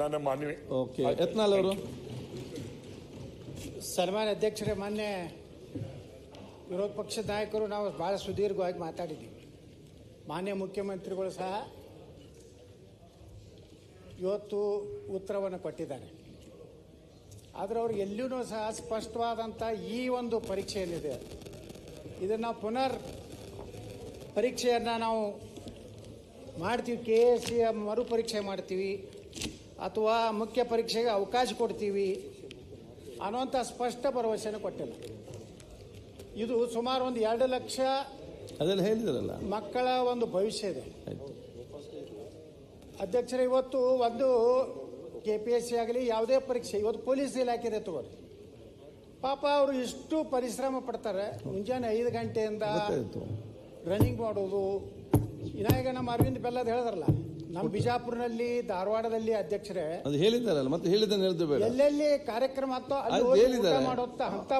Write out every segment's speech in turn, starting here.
ನನ್ನ ಮಾನ್ಯ ಓಕೆ. ಯತ್ನಾಳ್ ಅವರು? ಸನ್ಮಾನ್ಯ ಅಧ್ಯಕ್ಷರೇ ಮೊನ್ನೆ ವಿರೋಧ ಪಕ್ಷದ ನಾಯಕರು ನಾವು ಭಾಳ ಸುದೀರ್ಘವಾಗಿ ಮಾತಾಡಿದ್ದೀವಿ. ಮಾನ್ಯ ಮುಖ್ಯಮಂತ್ರಿಗಳು ಸಹ ಇವತ್ತು ಉತ್ತರವನ್ನು ಕೊಟ್ಟಿದ್ದಾರೆ. ಆದರೆ ಅವ್ರು ಎಲ್ಲಿಯೂ ಸಹ ಸ್ಪಷ್ಟವಾದಂಥ ಈ ಒಂದು ಪರೀಕ್ಷೆ ಏನಿದೆ ಇದನ್ನು ಪುನರ್ ಪರೀಕ್ಷೆಯನ್ನು ನಾವು ಮಾಡ್ತೀವಿ. ಕೆ ಎ ಸಿ ಮರುಪರೀಕ್ಷೆ ಮಾಡ್ತೀವಿ. ಅಥವಾ ಮುಖ್ಯ ಪರೀಕ್ಷೆಗೆ ಅವಕಾಶ ಕೊಡ್ತೀವಿ ಅನ್ನುವಂಥ ಸ್ಪಷ್ಟ ಭರವಸೆಯನ್ನು ಕೊಟ್ಟಿಲ್ಲ. ಇದು ಸುಮಾರು ಒಂದು ಎರಡು ಲಕ್ಷ ಅದೆಲ್ಲ ಹೇಳಿದ್ರಲ್ಲ? ಮಕ್ಕಳ ಒಂದು ಭವಿಷ್ಯ ಇದೆ. ಅಧ್ಯಕ್ಷರು ಇವತ್ತು ಒಂದು ಕೆ ಪಿ ಎಸ್ ಸಿ ಆಗಲಿ ಯಾವುದೇ ಪರೀಕ್ಷೆ ಇವತ್ತು ಪೊಲೀಸ್ ಇಲಾಖೆ ತಗೋರಿ. ಪಾಪ ಅವರು ಇಷ್ಟು ಪರಿಶ್ರಮ ಪಡ್ತಾರೆ. ಮುಂಜಾನೆ ಐದು ಗಂಟೆಯಿಂದ ರನ್ನಿಂಗ್ ಮಾಡೋದು. ಇನ್ನಾಗ ನಮ್ಮ ಅರವಿಂದ್ ಬೆಲ್ಲದ್ ಹೇಳಿದ್ರಲ್ಲ ನಮ್ಮ ಬಿಜಾಪುರನಲ್ಲಿ ಧಾರವಾಡದಲ್ಲಿ ಅಧ್ಯಕ್ಷರೇ ಅದು ಹೇಳಿದ್ದಾರಲ್ಲ ಮತ್ತೆ ಹೇಳಿದ್ದನ್ನು ಹೇಳಿದ್ದು ಬೇಡ. ಎಲ್ಲೆಲ್ಲಿ ಕಾರ್ಯಕ್ರಮ ಆಗ್ತೋ ಅಲ್ಲಿ ಅದು ಹೋಗಿ ಊಟ ಹೇಳಿದ್ದಾರೆ. ಅಂತ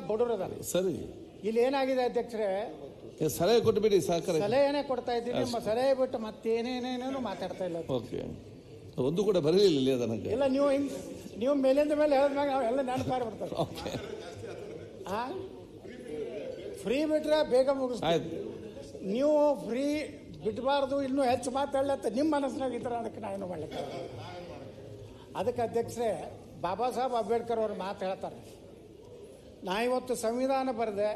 ಸರಿ. ಇಲ್ಲಿ ಏನಾಗಿದೆ ಅಧ್ಯಕ್ಷರೇ? ಈಗ ಸಲಹೆ ಕೊಟ್ಟುಬಿಡಿ ಸಹಕಾರ ಸಲಹೆನೇ ಕೊಡ್ತಾ ಇದ್ದೀನಿ ನಿಮ್ಮ ಸಲಹೆ ಬಿಟ್ಟು ಮತ್ತೇನೇನೇನೇನು ಮಾತಾಡ್ತಾ ಇಲ್ಲ ಓಕೆ. ಒಂದು ಕೂಡ ಬರಲಿಲ್ಲ ಇಲ್ಲಿ ನನಗೆ ಇಲ್ಲ ನೀವು ಹಿಂಗ್ ನೀವು ಮೇಲಿಂದ ಮೇಲೆ ಹೇಳಿದ್ಮ್ಯಾಗ ನಾವೆಲ್ಲ ನೆನಪಾರಿ ಬರ್ತಾರೆ ಓಕೆ. ಫ್ರೀ ಬಿಟ್ರೆ ಬೇಗ ಆಯ್ತು. ನೀವು ಫ್ರೀ ಬಿಡಬಾರ್ದು, ಇನ್ನೂ ಹೆಚ್ಚು ಮಾತಾಡ್ಲತ್ತ ನಿಮ್ಮ ಮನಸ್ಸಿನಾಗ ಇದ್ರೆ ಅದಕ್ಕೆ ನಾನು ಮಾಡ್ಲಿಕ್ಕೆ ಅದಕ್ಕೆ ಅಧ್ಯಕ್ಷರೇ, ಬಾಬಾ ಸಾಹೇಬ್ ಅಂಬೇಡ್ಕರ್ ಅವ್ರು ಮಾತು ಹೇಳ್ತಾರೆ. ನಾ ಇವತ್ತು ಸಂವಿಧಾನ ಬರೆದೆ,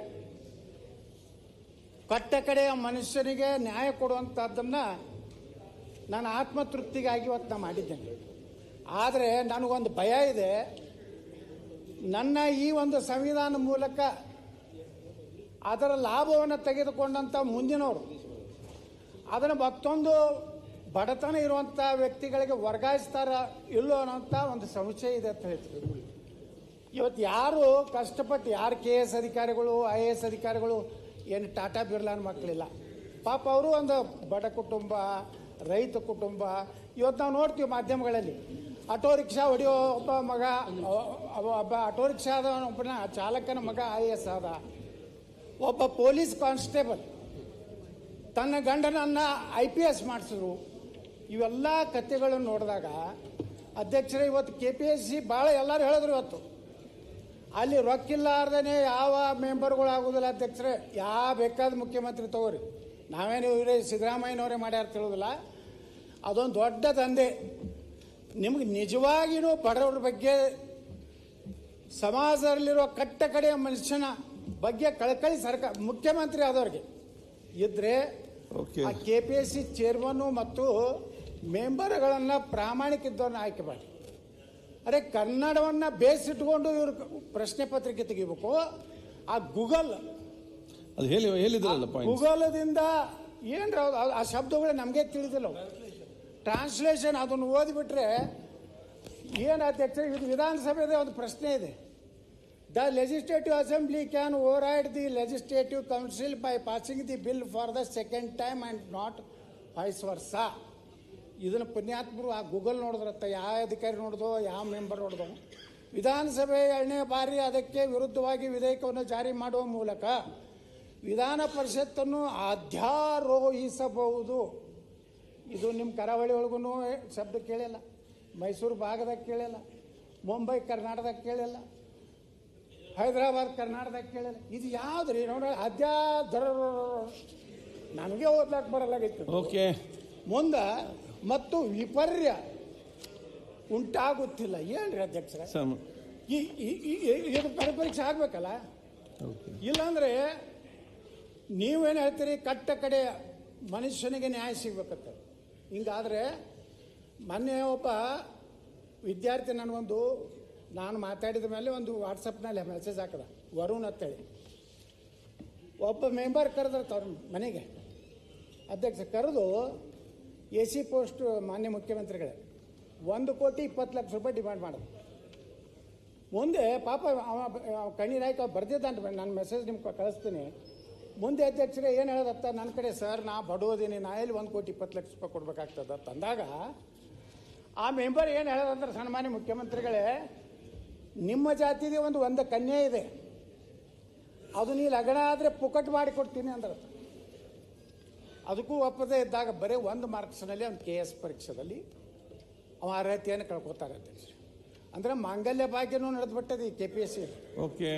ಕಟ್ಟ ಕಡೆಯ ಮನುಷ್ಯನಿಗೆ ನ್ಯಾಯ ಕೊಡುವಂಥದ್ದನ್ನು ನಾನು ಆತ್ಮತೃಪ್ತಿಗಾಗಿ ಇವತ್ತು ನಾ ಮಾಡಿದ್ದೇನೆ. ಆದರೆ ನನಗೊಂದು ಭಯ ಇದೆ. ನನ್ನ ಈ ಒಂದು ಸಂವಿಧಾನ ಮೂಲಕ ಅದರ ಲಾಭವನ್ನು ತೆಗೆದುಕೊಂಡಂಥ ಮುಂದಿನವರು ಅದನ್ನು ಮತ್ತೊಂದು ಬಡತನ ಇರುವಂಥ ವ್ಯಕ್ತಿಗಳಿಗೆ ವರ್ಗಾಯಿಸ್ತಾರ ಇಲ್ಲೋ ಅನ್ನೋಂಥ ಒಂದು ಸಂಶಯ ಇದೆ ಅಂತ ಹೇಳ್ತೀವಿ ಇವತ್ತು ಯಾರು ಕಷ್ಟಪಟ್ಟು, ಯಾರು ಕೆ ಎಸ್ ಅಧಿಕಾರಿಗಳು ಐ ಎ ಎಸ್ ಅಧಿಕಾರಿಗಳು, ಏನು ಟಾಟಾ ಬಿರ್ಲಾನ್ ಮಕ್ಕಳಿಲ್ಲ. ಪಾಪ ಅವರು ಒಂದು ಬಡ ಕುಟುಂಬ, ರೈತ ಕುಟುಂಬ ಇವತ್ತು ನಾವು ನೋಡ್ತೀವಿ ಮಾಧ್ಯಮಗಳಲ್ಲಿ. ಆಟೋ ರಿಕ್ಷಾ ಹೊಡೆಯೋ ಒಬ್ಬ ಮಗ, ಒಬ್ಬ ಆಟೋ ರಿಕ್ಷಾದ ಒಬ್ಬನ ಚಾಲಕನ ಮಗ ಐ ಎಸ್ ಆದ. ಒಬ್ಬ ಪೊಲೀಸ್ ಕಾನ್ಸ್ಟೇಬಲ್. ತನ್ನ ಗಂಡನನ್ನ ಐ ಪಿ ಎಸ್ ಮಾಡಿಸಿದ್ರು. ಇವೆಲ್ಲ ಕಥೆಗಳನ್ನು ನೋಡಿದಾಗ ಅಧ್ಯಕ್ಷರೇ ಇವತ್ತು ಕೆ ಪಿ ಎಸ್ ಸಿ ಭಾಳ ಎಲ್ಲರೂ ಹೇಳಿದ್ರು ಇವತ್ತು. ಅಲ್ಲಿ ರೊಕ್ಕಿಲ್ಲಾರ್ದೇ ಯಾವ ಮೆಂಬರ್ಗಳು ಆಗೋದಿಲ್ಲ ಅಧ್ಯಕ್ಷರೇ. ಯಾವ ಬೇಕಾದ ಮುಖ್ಯಮಂತ್ರಿ ತಗೋರಿ. ನಾವೇನು ಇವರೇ ಸಿದ್ದರಾಮಯ್ಯನವರೇ ಮಾಡ್ಯಾರ ತಿಳೋದಿಲ್ಲ ಅದೊಂದು ದೊಡ್ಡ ದಂಧೆ. ನಿಮ್ಗೆ ನಿಜವಾಗಿಯೂ ಬಡವ್ರ ಬಗ್ಗೆ ಸಮಾಜದಲ್ಲಿರೋ ಕಟ್ಟ ಕಡೆಯ ಮನುಷ್ಯನ ಬಗ್ಗೆ ಕಳಕಳಿ ಸರ್ಕಾರ ಮುಖ್ಯಮಂತ್ರಿ ಆದವ್ರಿಗೆ. ಇದ್ರೆ ಆ ಕೆ ಪಿ ಎಸ್ ಸಿ ಚೇರ್ಮನ್ನು ಮತ್ತು ಮೆಂಬರ್ಗಳನ್ನು ಪ್ರಾಮಾಣಿಕ ಇದ್ದವ್ರನ್ನ ಆಯ್ಕೆ ಮಾಡಿ. ಅರೆ ಕನ್ನಡವನ್ನು ಬೇಸಿಟ್ಕೊಂಡು ಇವರು ಪ್ರಶ್ನೆ ಪತ್ರಿಕೆ ತೆಗಿಬೇಕು. ಆ ಗೂಗಲ್ ಅದು ಹೇಳಿ ಹೇಳಿದ್ರಲ್ಲ ಗೂಗಲದಿಂದ ಏನ್ರ ಅದು- ಆ- ಆ ಶಬ್ದಗಳು ನಮಗೆ ತಿಳಿದಿಲ್ಲ ಟ್ರಾನ್ಸ್ಲೇಷನ್ ಅದನ್ನು ಓದಿಬಿಟ್ರೆ ಏನು ಅಧ್ಯಕ್ಷ ಇದು ವಿಧಾನಸಭೆದ ಒಂದು ಪ್ರಶ್ನೆ ಇದೆ. The legislative assembly can override the legislative council by passing the bill for the second time and not vice versa ಇದನ್ನು ಪುಣ್ಯಾತ್ಮರು ಆ ಗೂಗಲ್ ನೋಡಿದ್ರತ್ತ, ಯಾವ ಅಧಿಕಾರಿ ನೋಡ್ದೋ ಯಾವ ಮೆಂಬರ್ ನೋಡ್ದೋ ವಿಧಾನಸಭೆ ಎರಡನೇ ಬಾರಿ ಅದಕ್ಕೆ ವಿರುದ್ಧವಾಗಿ ವಿಧೇಯಕವನ್ನು ಜಾರಿ ಮಾಡುವ ಮೂಲಕ ವಿಧಾನ ಪರಿಷತ್ತನ್ನು ಅಧ್ಯಾರೋಹಿಸಬಹುದು ಇದು ನಿಮ್ಮ ಕರಾವಳಿ ಒಳಗೂ ಶಬ್ದ ಕೇಳಿಲ್ಲ. ಮೈಸೂರು ಭಾಗದಾಗ ಕೇಳಿಲ್ಲ. ಮುಂಬೈ, ಕರ್ನಾಟಕದಾಗ ಕೇಳಿಲ್ಲ. ಹೈದರಾಬಾದ್ ಕರ್ನಾಟಕದಾಗ ಕೇಳಲ್ಲ ಇದು ಯಾವ್ದು ರೀ ನೋಡ ಅಧ್ಯಾಧರ ನನಗೆ ಓದ್ಲಾಕ್ ಬರಲಾಗಿತ್ತು ಓಕೆ. ಮುಂದೆ ಮತ್ತು ವಿಪರ್ಯ ಉಂಟಾಗುತ್ತಿಲ್ಲ. ಏನ್ರಿ ಅಧ್ಯಕ್ಷರ? ಈ ಇದು ಪರೀಕ್ಷೆ ಆಗ್ಬೇಕಲ್ಲ? ಇಲ್ಲಾಂದ್ರೆ ನೀವೇನು ಹೇಳ್ತೀರಿ? ಕಟ್ಟ ಕಡೆ ಮನುಷ್ಯನಿಗೆ ನ್ಯಾಯ ಸಿಗ್ಬೇಕಂತ. ಹಿಂಗಾದ್ರೆ ಮೊನ್ನೆ ಒಬ್ಬ ವಿದ್ಯಾರ್ಥಿ ನನಗೊಂದು ನಾನು ಮಾತಾಡಿದ ಮೇಲೆ ಒಂದು ವಾಟ್ಸಪ್ನಲ್ಲಿ ಮೆಸೇಜ್ ಹಾಕಿದ. ವರುಣ್ ಅಂತೇಳಿ. ಒಬ್ಬ ಮೆಂಬರ್ ಕರೆದ್ರೆ ತವ್ರ ಮನೆಗೆ. ಅಧ್ಯಕ್ಷ, ಕರೆದು ಎ ಸಿ ಪೋಸ್ಟ್ ಮಾನ್ಯ ಮುಖ್ಯಮಂತ್ರಿಗಳೇ, ಒಂದು ಕೋಟಿ ಇಪ್ಪತ್ತು ಲಕ್ಷ ರೂಪಾಯಿ ಡಿಮ್ಯಾಂಡ್ ಮಾಡಿದೆ ಮುಂದೆ ಪಾಪ ಅವ ಕಣ್ಣೀರಾಯ್ತು ಅವ ಬರ್ದಿದ್ದಾನೆ ನಾನು ಮೆಸೇಜ್ ನಿಮ್ಗೆ ಕಳಿಸ್ತೀನಿ. ಮುಂದೆ ಅಧ್ಯಕ್ಷರೇ ಏನು ಹೇಳೋದತ್ತ ನನ್ನ ಕಡೆ ಸರ್ ನಾ ಬಡೋದೀನಿ ನಾ ಎಲ್ಲಿ ಒಂದು ಕೋಟಿ ಇಪ್ಪತ್ತು ಲಕ್ಷ ರೂಪಾಯಿ ಕೊಡ್ಬೇಕಾಗ್ತದ ತಂದಾಗ ಆ ಮೆಂಬರ್ ಏನು ಹೇಳೋದಂದ್ರೆ ಸನ್ಮಾನ್ಯ ಮುಖ್ಯಮಂತ್ರಿಗಳೇ ನಿಮ್ಮ ಜಾತಿಗೆ ಒಂದು ಒಂದು ಕನ್ಯೆ ಇದೆ. ಅದು ನೀ ಲಗ್ನ ಆದರೆ ಪುಕಟ್ ಮಾಡಿ ಕೊಡ್ತೀನಿ ಅಂದ್ರೆ. ಅದಕ್ಕೂ ಒಪ್ಪದೇ ಇದ್ದಾಗ ಬರೀ ಒಂದು ಮಾರ್ಕ್ಸ್ನಲ್ಲಿ ಒಂದು ಕೆ ಎಸ್ ಪರೀಕ್ಷೆದಲ್ಲಿ ಅವ ಅರ್ಹತೆಯನ್ನು ಕಳ್ಕೊತಾರೆ ಅಧ್ಯಕ್ಷ ಅಂದ್ರೆ ಮಾಂಗಲ್ಯ ಭಾಗ್ಯನೂ ನಡೆದ್ಬಿಟ್ಟದೆ ಈ K P S C. Okay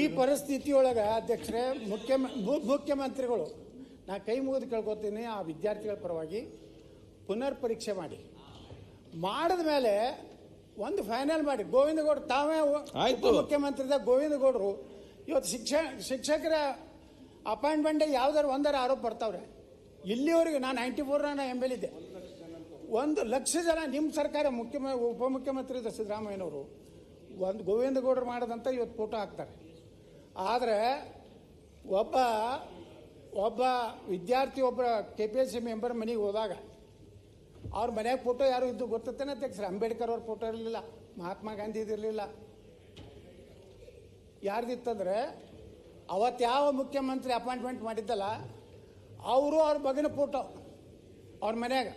ಈ ಪರಿಸ್ಥಿತಿಯೊಳಗೆ ಅಧ್ಯಕ್ಷರೇ ಮುಖ್ಯ ಮುಖ್ಯಮಂತ್ರಿಗಳು ನಾ ಕೈ ಮುಗಿದು ಕೇಳ್ಕೊತೀನಿ ಆ ವಿದ್ಯಾರ್ಥಿಗಳ ಪರವಾಗಿ ಪುನರ್ ಪರೀಕ್ಷೆ ಮಾಡಿ. ಮಾಡಿದ ಮೇಲೆ ಒಂದು ಫೈನಲ್ ಮಾಡಿ. ಗೋವಿಂದ ಗೌಡ್ರು ತಾವೇ ಆಯ್ತು. ಗೋವಿಂದ ಗೌಡರು ಇವತ್ತು ಶಿಕ್ಷ ಶಿಕ್ಷಕರ ಅಪಾಯಿಂಟ್ಮೆಂಟ್ ಯಾವ್ದಾರು ಒಂದರ ಆರೋಪ ಬರ್ತಾವ್ರೆ. ಇಲ್ಲಿವರೆಗೆ ನಾನು ನೈಂಟಿ ಫೋರ್ ನಾನು ಎಂ ಎಲ್ ಇದ್ದೆ ಒಂದು ಲಕ್ಷ ಜನ ನಿಮ್ಮ ಸರ್ಕಾರ ಮುಖ್ಯಮ ಉಪಮುಖ್ಯಮಂತ್ರಿ ಇದ್ದ ಸಿದ್ದರಾಮಯ್ಯನವರು ಒಂದು ಗೋವಿಂದ ಗೌಡರು ಮಾಡೋದಂತ ಇವತ್ತು ಫೋಟೋ ಹಾಕ್ತಾರೆ. ಆದರೆ ಒಬ್ಬ ಒಬ್ಬ ವಿದ್ಯಾರ್ಥಿ ಒಬ್ಬ K P S C member ಮನೆಗೆ ಹೋದಾಗ ಅವ್ರ ಮನೆಯಾಗ ಫೋಟೋ ಯಾರು ಇದ್ದು ಗೊತ್ತೇನೆ ಸರ್ ಅಂಬೇಡ್ಕರ್ ಅವ್ರ ಫೋಟೋ ಇರಲಿಲ್ಲ ಮಹಾತ್ಮ ಗಾಂಧಿ ಇರಲಿಲ್ಲ. ಯಾರ್ದಿತ್ತಂದ್ರೆ ಅವತ್ತು ಯಾವ ಮುಖ್ಯಮಂತ್ರಿ ಅಪಾಯಿಂಟ್ಮೆಂಟ್ ಮಾಡಿದ್ದಲ್ಲ ಅವರು ಅವ್ರ ಮಗನ ಫೋಟೋ ಅವ್ರ ಮನ್ಯಾಗ.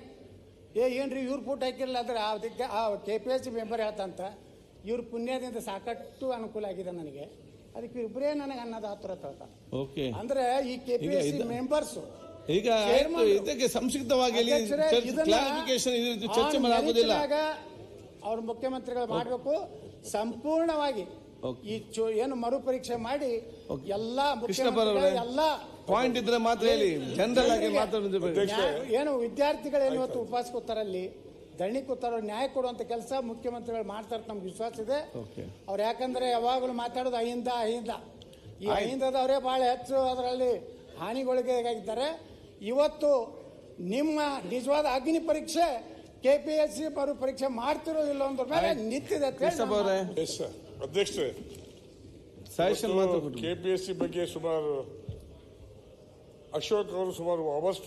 ಏ ಏನ್ರಿ ಇವ್ರ ಫೋಟೋ ಹಾಕಿರಲಿಲ್ಲ ಅಂದ್ರೆ ಅದಕ್ಕೆ ಆ K P S C member ಹೇಳ್ತಂತ ಇವ್ರ ಪುಣ್ಯದಿಂದ ಸಾಕಷ್ಟು ಅನುಕೂಲ ಆಗಿದೆ ನನಗೆ. ಅದಕ್ಕೆ ಇಬ್ಬರೇ ನನಗೆ ಅನ್ನೋದು ಹತ್ರ ಹೇಳ್ತಾರೆ ಅಂದ್ರೆ ಈ K P S C members ಈಗ ಇದಕ್ಕೆ ಸಂಕ್ಷಿಪ್ತವಾಗಿ ಕ್ಲಾರಿಫಿಕೇಶನ್ ಚರ್ಚೆ ಮಾಡಲಾಗುವುದಿಲ್ಲ ಅವ್ರ ಮುಖ್ಯಮಂತ್ರಿಗಳು ಮಾಡಬೇಕು. ಸಂಪೂರ್ಣವಾಗಿ ಈ ಏನು ಮರುಪರೀಕ್ಷೆ ಮಾಡಿ. ಎಲ್ಲಾ ಎಲ್ಲ ಪಾಯಿಂಟ್ ಇದ್ರೆ ಮಾತ್ರ ಹೇಳಿ ಜನರಲ್ ಆಗಿ ಮಾತಾಡೋದು ಏನು ವಿದ್ಯಾರ್ಥಿಗಳು ಏನು ಇವತ್ತು ಉಪವಾಸ ಕೂತಾರಲ್ಲಿ ಧರಣಿ ಕೂತಾರ ನ್ಯಾಯ ಕೊಡುವಂತ ಕೆಲಸ ಮುಖ್ಯಮಂತ್ರಿಗಳು ಮಾಡ್ತಾರೆ ನಮ್ಗೆ ವಿಶ್ವಾಸ ಇದೆ. ಅವ್ರು ಯಾಕಂದ್ರೆ ಯಾವಾಗಲೂ ಮಾತಾಡೋದು ಅಹಿಂದ ಅಹಿಂದ. ಈ ಅಹಿಂದದವರೇ ಬಹಳ ಹೆಚ್ಚು ಅದರಲ್ಲಿ ಹಾನಿಗೊಳಗಾಗಿದ್ದಾರೆ. ಇವತ್ತು ನಿಮ್ಮ ನಿಜವಾದ ಅಗ್ನಿ ಪರೀಕ್ಷೆ ಕೆ ಪಿ ಎಸ್ ಸಿ ಬರೋ ಪರೀಕ್ಷೆ ಮಾಡ್ತಿರೋ ಇಲ್ಲ ಅಂದ್ರ ಮೇಲೆ ನಿಂತಿದೆ ಎಸ್ ಸರ್ ಅಧ್ಯಕ್ಷರೇ. ಸಜೆಷನ್ ಮಾತ್ರ ಕೊಟ್ಟು ಕೆಪಿಎಸ್ಸಿ ಬಗ್ಗೆ ಸುಮಾರು ಅಶೋಕ್ ಅವರು ಸುಮಾರು ಅವಷ್ಟು